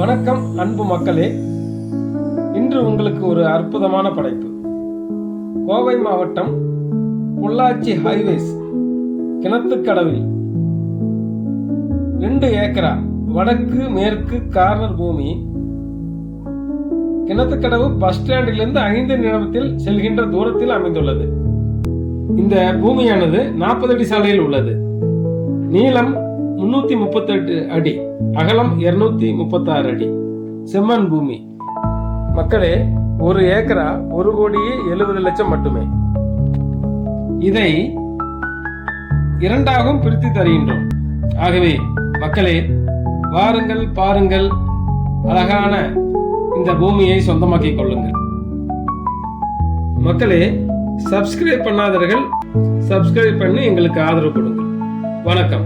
வணக்கம் அன்பு மக்களே. இன்று உங்களுக்கு ஒரு அற்புதமான படைப்பு. கோவை மாவட்டம் பொள்ளாச்சி ஹைவேஸ் கிணத்துக்கடவில். ரெண்டு ஏக்கரா வடக்கு மேற்கு கார்னர் பூமி. கிணத்துக்கடவு பஸ் ஸ்டாண்டிலிருந்து ஐந்து நிமிடத்தில் செல்கின்ற தூரத்தில் அமைந்துள்ளது. இந்த பூமியானது நாற்பது அடி சாலையில் உள்ளது. நீளம் முன்னூத்தி முப்பத்தெட்டு அடி அகலம் இருநூத்தி முப்பத்தாறு அடி. செம்மண் பூமி. மக்களே ஒரு ஏக்கரா ஒரு கோடியே எழுபது லட்சம் மட்டுமே. இதை இரண்டாகவும் பிரித்து தருகின்றோம். ஆகவே மக்களே வாருங்கள் பாருங்கள் அழகான இந்த பூமியை சொந்தமாக்கிக் கொள்ளுங்கள். மக்களே சப்ஸ்கிரைப் பண்ணாதவர்கள் சப்ஸ்கிரைப் பண்ணி எங்களுக்கு ஆதரவு கொடுங்கள் வணக்கம்.